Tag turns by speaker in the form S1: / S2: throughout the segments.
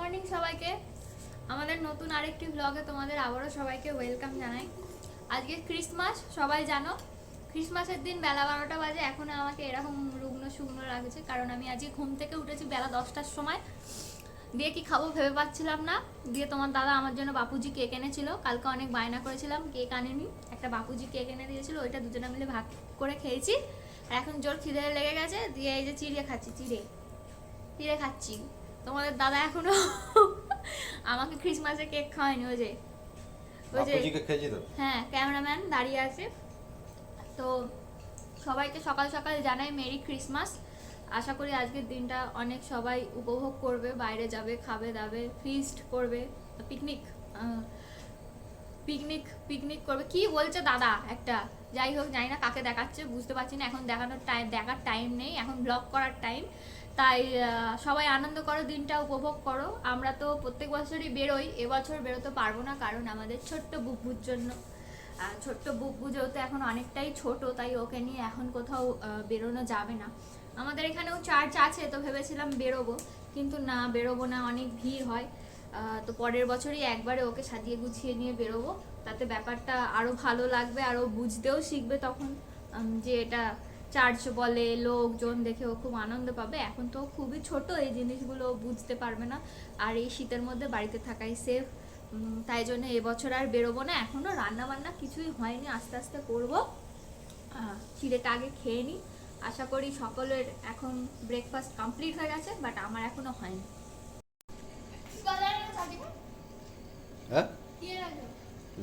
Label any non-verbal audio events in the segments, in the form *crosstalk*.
S1: Morning সবাইকে। আমাদের নতুন আরেকটি ব্লগে তোমাদের আবারও সবাইকে ওয়েলকাম জানাই। আজকে ক্রিসমাস সবাই জানো? ক্রিসমাসের দিন বেলা বারোটা বাজে, এখন আমাকে এরকম রুগ্ন শুকনো লাগছে, কারণ আমি আজকে ঘুম থেকে উঠেছি বেলা দশটার সময়। দিয়ে কি খাব ভেবে পাচ্ছিলাম না। দিয়ে তোমার দাদা আমার জন্য বাপুজি কেক এনেছিল, কালকে অনেক বায়না করেছিলাম কেক আনেনি। একটা বাপুজি কেক এনে দিয়েছিল, ওইটা দুজনে মিলে ভাগ করে খেয়েছি। আর এখন জোর খিদে লেগে গেছে, দিয়ে এই যে চিড়ে খাচ্ছি, চিড়ে। চিড়ে খাচ্ছি। তোমাদের দাদা এখনও আমাকে ক্রিসমাসে কেক খাওয়ায়নি ওই যে ওই যে হ্যাঁ ক্যামেরাম্যান দাঁড়িয়ে আছে। তো সবাইকে সকাল সকাল জানাই মেরি ক্রিসমাস আশা করি আজকের দিনটা অনেক সবাই উপভোগ করবে বাইরে যাবে খাবে দাবে ফিস্ট করবে পিকনিক পিকনিক পিকনিক করবে। কি বলছে দাদা একটা? যাই হোক জানি না কাকে দেখাচ্ছে বুঝতে পারছি না এখন দেখানোর টাইম দেখার টাইম নেই এখন ব্লগ করার টাইম তাই সবাই আনন্দ করো, দিনটা উপভোগ করো। আমরা তো প্রত্যেক বছরই বেরোই, এবছর বেরোতে পারব না কারণ আমাদের ছোট্ট বুব্বুর জন্য। ছোট্ট বুব্বু যেহেতু এখন অনেকটাই ছোট, তাই ওকে নিয়ে এখন কোথাও বেরোনো যাবে না। আমাদের এখানেও চার্চ আছে, তো ভেবেছিলাম বেরোবো, কিন্তু না, বেরোবো না, অনেক ভিড় হয়। তো পরের বছরই একবারে ওকে সাজিয়ে গুছিয়ে নিয়ে বেরোবো। তাতে ব্যাপারটা আরও ভালো লাগবে আরও বুঝতেও শিখবে তখন যে এটা চার্চ বলে, লোকজন দেখে ও খুব আনন্দ পাবে। এখন তো খুবই ছোট, এই জিনিসগুলো বুঝতে পারবে না। আর এই শীতের মধ্যে বাড়িতে থাকাই সেফ তাই জন্য এবছর আর বেরোবো না। এখনও রান্না বান্না কিছুই হয়নি, আস্তে আস্তে করব। চিড়েটা আগে খেয়ে নিই আশা করি সকলের এখন ব্রেকফাস্ট কমপ্লিট হয়ে গেছে বাট আমার এখনও হয়নি।
S2: হ্যাঁ?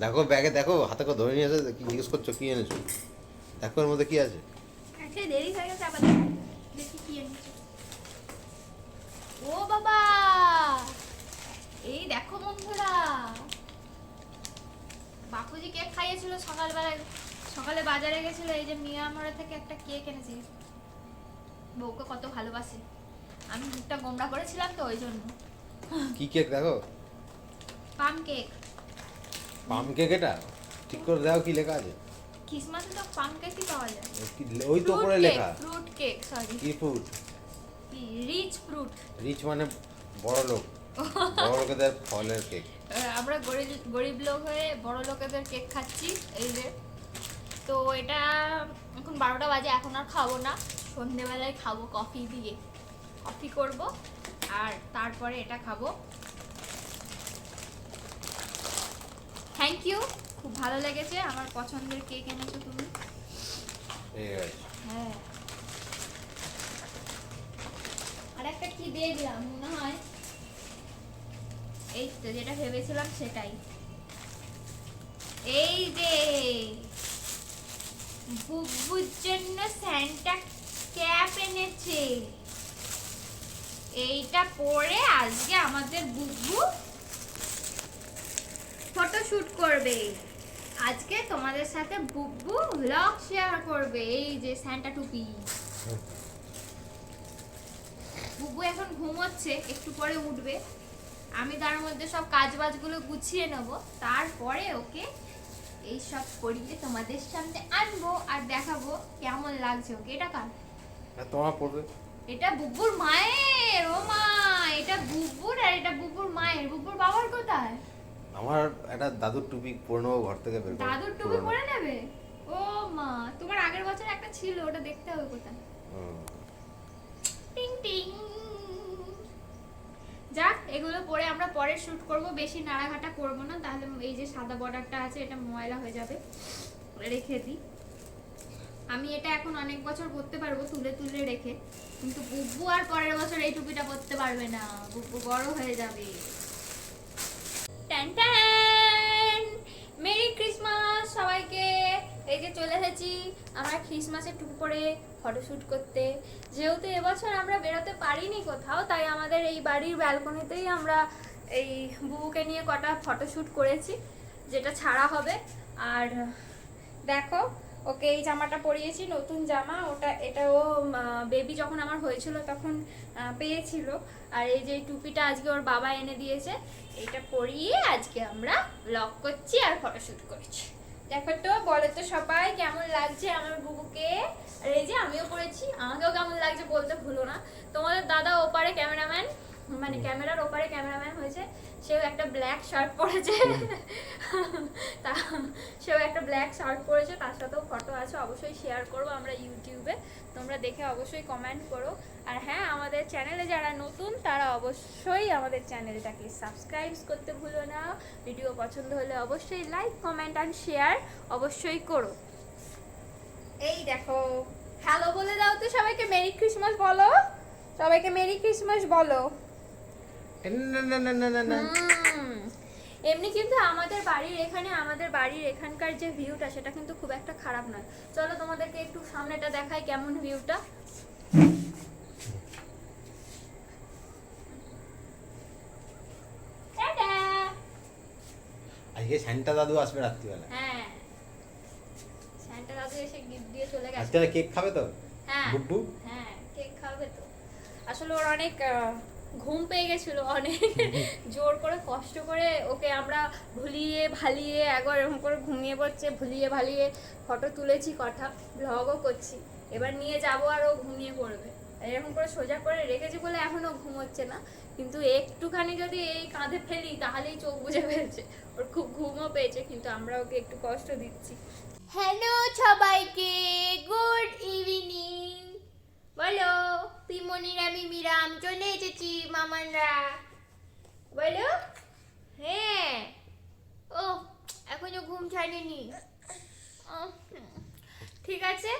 S2: দেখো ব্যাগে, দেখো, হাতে ধরে নিয়ে এসে কি জিজ্ঞেস করছ, কি এনেছো? দেখো এর মধ্যে কি আছে।
S1: আচ্ছা দেরি হয়ে গেছে আবার দেখি কি এনেছে ও বাবা এই দেখো বন্ধুরা বাপুজি কেক খাইয়েছিল সকালবেলায় সকালে বাজারে গেছিল এই যে মিয়ামরে থেকে একটা কেক এনেছি। বউকে কত ভালোবাসে। আমি মুখটা গোমড়া করেছিলাম তো ওই জন্য।
S2: কি কেক দেখো?
S1: পাম কেক।
S2: পাম কেক এটা? ঠিক করে দেখো কি লেখা আছে?
S1: ক্রিসমাসে তো কেকই পাওয়া যায়?
S2: কি- ওই তো করে লেখা।
S1: ফ্রুট কেক সরি
S2: কি ফ্রুট
S1: রিচ ফ্রুট
S2: রিচ মানে বড় লোক। *laughs* বড় লোকেদের ফলের কেক
S1: আমরা গরিব গরিব লোক হয়ে বড় লোকেদের কেক খাচ্ছি এই যে। তো এটা এখন বারোটা বাজে এখন আর খাব না। সন্ধেবেলায় খাব কফি দিয়ে। কফি করব আর তারপরে এটা খাব। থ্যাংক ইউ খুব ভালো লেগেছে। আমার পছন্দের কেক এনেছো তুমি? হ্যাঁ। আর একটা কি দিয়ে দিলাম মনে হয়? এই তো যেটা ভেবেছিলাম সেটাই। এই যে বুব্বুর জন্য স্যান্টা ক্যাপ এনেছে। এইটা পরে আজকে আমাদের বুব্বু ফটো শুট করবে। আজকে তোমাদের সাথে বুব্বু ব্লগ শেয়ার করবে এই যে স্যান্টা টুপি। বুব্বু এখন ঘুমোচ্ছে একটু পরে উঠবে। আমি তার মধ্যে সব কাজ বাজগুলো গুছিয়ে নেব তারপরে ওকে এই সব করিয়ে তোমাদের সামনে আনব আর দেখাবো কেমন লাগছে ওকে। এটা কার?
S2: তোমার পড়বে।
S1: এটা বুবুর মায়ের ও মা! এটা বুব্বুর আর এটা বুবুর মায়ের। বুব্বুর বাবার কোথায়?
S2: আমার একটা দাদুর টুপি পরে নেব ঘর থেকে বের
S1: দাদুর টুপি পরে নেবে? ও মা তোমার আগের বছর একটা ছিল ওটা দেখতে হবে কোথায়। টিং টিং। যাক এগুলো পরে আমরা পরে শুট করব বেশি নাড়াঘাটা করব না তাহলে এই যে সাদা বর্ডারটা আছে এটা ময়লা হয়ে যাবে। রেখে দিই আমি এটা এখন অনেক বছর পরতে পারব তুলে তুলে রেখে। কিন্তু বুব্বু আর পরের বছর এই টুপিটা পরতে পারবে না বুব্বু বড় হয়ে যাবে। ট্যান ট্যান মেরি ক্রিসমাস সবাইকে। এই যে চলে এসেছি আমরা ক্রিসমাসের টুকু পরে ফটোশ্যুট করতে। যেহেতু এবছর আমরা বেরোতে পারিনি কোথাও, তাই আমাদের এই বাড়ির ব্যালকনিতেই আমরা এই বুবুকে নিয়ে কটা ফটোশ্যুট করেছি, যেটা ছাড়া হবে। আর দেখো ওকে এই জামাটা পরিয়েছি, নতুন জামা। ওটা এটা ও বেবি যখন আমার হয়েছিল তখন পেয়েছিল। আর এই যে টুপিটা আজকে ওর বাবা এনে দিয়েছে এটা পরিয়ে আজকে আমরা ব্লগ করছি আর ফটোশ্যুট করছি। দেখো তো, বলো তো সবাই কেমন লাগছে আমার বুবুকে? আর এই যে আমিও পড়েছি আমাকেও কেমন লাগছে বলতে ভুলো না। তোমাদের দাদা ওপারে ক্যামেরাম্যান মানে ক্যামেরার ওপারে ক্যামেরাম্যান হয়েছে সেও একটা ব্ল্যাক শার্ট পরেছে। *laughs* তা সেও একটা ব্ল্যাক শার্ট পরেছে তার সাথেও ফটো আছে অবশ্যই শেয়ার করব আমরা ইউটিউবে তোমরা দেখে অবশ্যই কমেন্ট করো। আর হ্যাঁ আমাদের চ্যানেলে যারা নতুন তারা অবশ্যই আমাদের চ্যানেলটাকে সাবস্ক্রাইব করতে ভুলো না। ভিডিও পছন্দ হলে অবশ্যই লাইক কমেন্ট অ্যান্ড শেয়ার অবশ্যই করো। এই দেখো হ্যালো বলে দাও তো সবাইকে মেরি ক্রিসমাস বলো। সবাইকে মেরি ক্রিসমাস বলো। এমনি কিন্তু আমাদের বাড়ির এখানে আমাদের বাড়ির এখানকার যে ভিউটা সেটা কিন্তু খুব একটা খারাপ নয়। চলো তোমাদেরকে একটু সামনেটা দেখাই কেমন ভিউটা
S2: আজকে সান্টা দাদু আসবে রাত্রিবেলা।
S1: হ্যাঁ। স্যান্টা দাদু এসে গিফট দিয়ে চলে গেছে।
S2: রাত্রিবেলা কেক খাবে তো?
S1: হ্যাঁ।
S2: বুব্বু
S1: হ্যাঁ কেক খাবে তো। আসলে ওর অনেক আহ, ঘুম পেয়ে গেছিল অনেক। *laughs* জোর করে কষ্ট করে ওকে আমরা ভুলিয়ে ভালিয়ে একবার এরকম করে ঘুমিয়ে পড়ছে ভুলিয়ে ভালিয়ে ফটো তুলেছি কথা ব্লগও করছি। এবার নিয়ে যাব আর ও ঘুমিয়ে পড়বে। এরকম করে সোজা করে রেখেছি বলে এখনও ঘুমোচ্ছে না। কিন্তু একটুখানি যদি এই কাঁধে ফেলি তাহলেই চোখ বুঝে ফেলছে। ওর খুব ঘুমও পেয়েছে কিন্তু আমরা ওকে একটু কষ্ট দিচ্ছি। হ্যালো সবাইকে গুড ইভিনিং বলো পিমনির আমি মিরাম। চলে এসেছি মামানরা। বলো? হ্যাঁ। ও এখনও ঘুম ছাড়েনি। ঠিক আছে।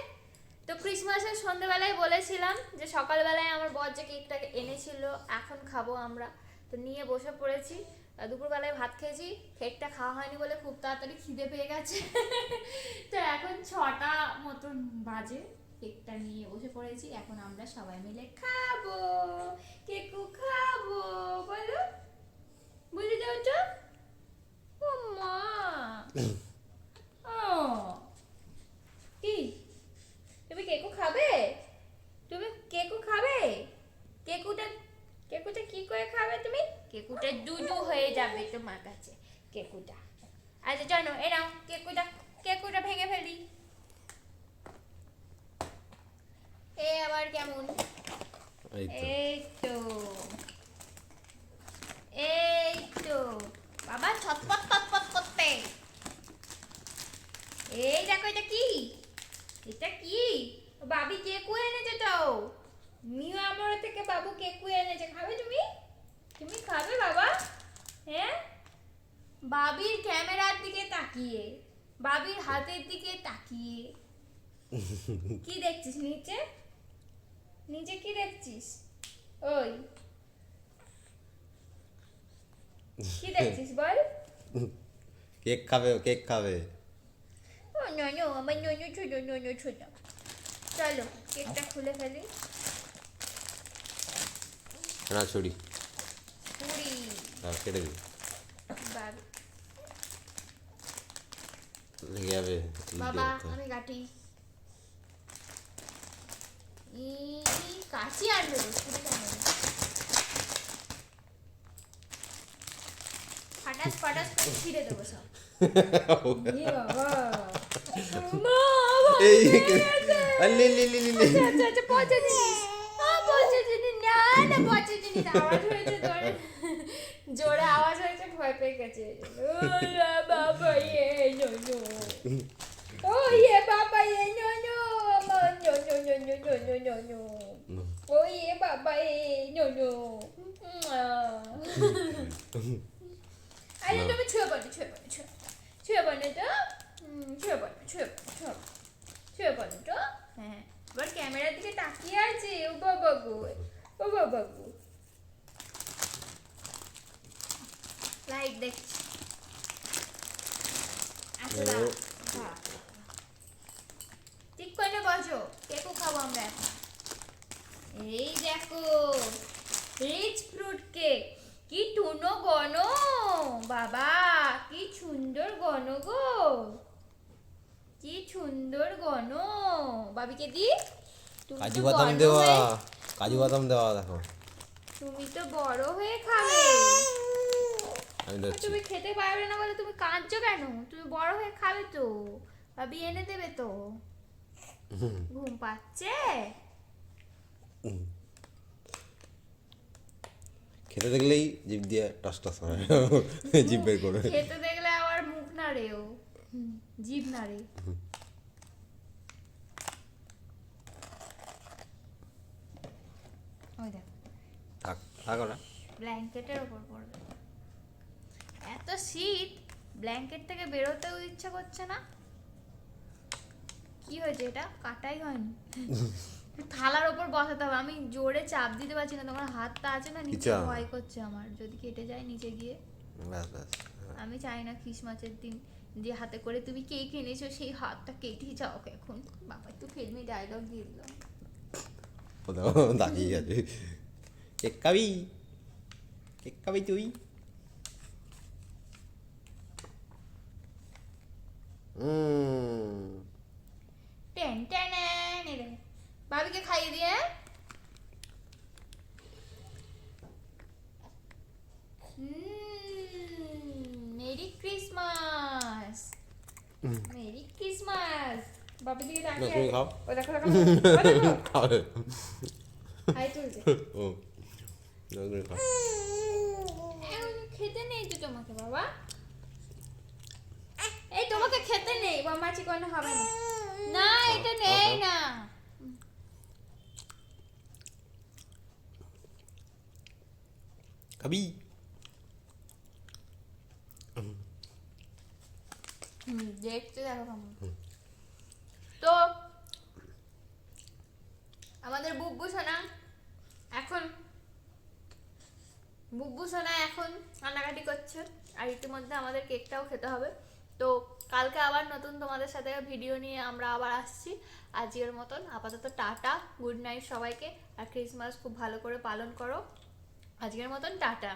S1: তো ক্রিসমাসের সন্ধ্যেবেলায় বলেছিলাম যে সকালবেলায় আমার বর যে কেকটা এনেছিল, এখন খাব আমরা। তো নিয়ে বসে পড়েছি। দুপুরবেলায় ভাত খেয়েছি। কেকটা খাওয়া হয়নি বলে খুব তাড়াতাড়ি খিদে পেয়ে গেছে। *laughs* তো এখন ছটা মতন বাজে। কেকটা নিয়ে বসে পড়েছি, এখন আমরা সবাই মিলে খাব। কেকু খাব, বলো। বুঝে যাও তো? ও মা। ও। কি? তুমি কেকু খাবে? তুমি কেকু খাবে? কেকুটা কেকুটা কি করে খাবে তুমি? কেকুটা দুদু হয়ে যাবে তোমার কাছে, কেকুটা। আচ্ছা জানো এ নাও কেকুটা কেকুটা ভেঙে ফেলি এ আবার কেমন
S2: এই তো
S1: এই তো এই তো বাবা ছটপট ছটপট করতে এই দেখো এটা কি এটা কি? বাবি কেকু এনেছে তো। মিও আমার থেকে বাবু কেকু এনেছে। খাবে তুমি? তুমি খাবে বাবা। হ্যাঁ? বাবির ক্যামেরার দিকে তাকিয়ে, বাবির হাতের দিকে তাকিয়ে। কি দেখছিস নিচে? নিচে কি দেখছিস? ওই। কি দেখছিস বল?
S2: কেক খাবে কেক খাবে।
S1: নয় আমার নয় ছোট নয় ছোট চলো কেকটা খুলে ফেলি
S2: না
S1: ছুরি
S2: ছুরি কেটে দিই লেগে যাবে
S1: বাবা ছিঁড়ে দেবো সব বাবা
S2: এই
S1: বাবা,
S2: আলে লে লে লে লে
S1: আচ্ছা আচ্ছা পচা জিনিস আ, পচা জিনিস না না পচা জিনিস আওয়াজ হয়েছে জোরে জোরে আওয়াজ হয়েছে ভয় পেয়ে গেছে। ওরা বাবা ইয়ে নো নো। ও ইয়ে বাবা ইয়ে নো নো মা no no no no no no no no. ও ইয়ে বাবা ইয়ে নো নো। *laughs* আরে তুমি ছুঁয়ে পড়ো ছুঁয়ে পড়ো ছুঁয়ে পড়ো। তো। হুম, ছুঁয়ে পড়ো ছুঁয়ে পড়ো ছুঁয়ে পড়ো ছুঁয়ে পড়ো তো হ্যাঁ। এবার ক্যামেরার দিকে তাকিয়ে আছে। ও বাবা গো ও বাবা লাইট দেখছি। আচ্ছা। দাঁড়াও। ঠিক করে বসো। কেকও খাব আমরা এই দেখো রিচ ফ্রুট কেক কি টুনো গণ বাবা কি সুন্দর গণ গো। কি সুন্দর বাবিকে দি।
S2: কাজু বাদাম দেওয়া কাজু বাদাম দেওয়া দেখো।
S1: তুমি তো বড় হয়ে খাবে। তুমি খেতে পারবে না বলে তুমি কাঁদছো কেন? তুমি বড় হয়ে খাবে তো। ভাবি এনে দেবে তো। ঘুম পাচ্ছে?
S2: খেতে দেখলেই জিভ দিয়ে টস টস হয় জিভ বের করে।
S1: খেতে দেখলে আবার মুখ না রে ও হুম, না রে ওই দেখ।
S2: থাক থাক ওরা
S1: ব্ল্যাঙ্কেটের ওপর পড়বে। এত শীত ব্ল্যাঙ্কেট থেকে বেরোতেও ইচ্ছা করছে না। কি হয়েছে এটা? কাটাই হয়নি। থালার ওপর বসাতে হবে। আমি জোরে চাপ দিতে পারছি না। তোমার হাতটা আছে না নিচে ভয় করছে আমার। যদি কেটে যায় নিচে গিয়ে।
S2: ব্যাস ব্যাস
S1: আমি চাই না খ্রিসমাসের দিন যে হাতে করে তুমি কেক এনেছো সেই হাতটা কেটে যাও এখন। বাবা একটু ফিল্মি ডায়লগ দিয়ে দিলাম
S2: কোথাও দাঁড়িয়ে আছে। কেক খাবি? কেক খাবি তুই?
S1: টেন টেন বাবিকে খাইয়ে দিয়ে মেরি ক্রিসমাস মেরি ক্রিসমাস বাবি দিকে তাকিয়ে
S2: তুমি খাও।
S1: ও দেখো দেখো ও *laughs* হাই তুলছে।
S2: ও। তুমি খাও।
S1: খেতে নেই তো তোমাকে বাবা। এই তোমাকে খেতে নেই বাবা চিকন হবে না। না এটা নেই না।
S2: খাবি?
S1: দেখতে দেখো কেমন। তো আমাদের বুব্বু সোনা এখন বুব্বু সোনা এখন কান্নাকাটি করছে আর ইতিমধ্যে আমাদের কেকটাও খেতে হবে। তো কালকে আবার নতুন তোমাদের সাথে ভিডিও নিয়ে আমরা আবার আসছি। আজকের মতন আপাতত টাটা গুড নাইট সবাইকে আর ক্রিসমাস খুব ভালো করে পালন করো। আজকের মতন টাটা।